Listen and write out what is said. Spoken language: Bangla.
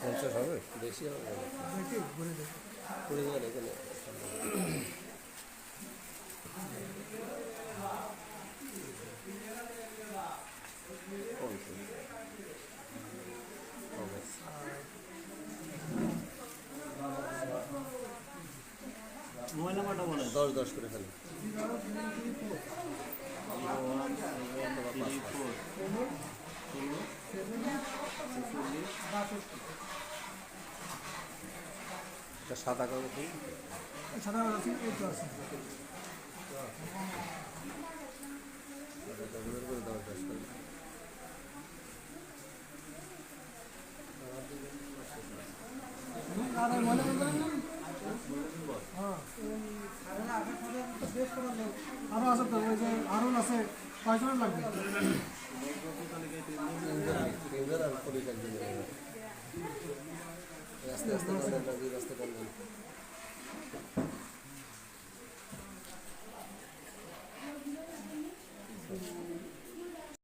পঞ্চাশ হবে বেশি হবে যাবে না এখানে মোবাইল নাম্বারটা বলেন। দশ দশ করে ফেলে সাদা কাগজ ফুল সাদা কাগজের করে দশ দশ করে আরো আছে তো ওই যে আরো আছে আস্তে আস্তে রাস্তা করবেন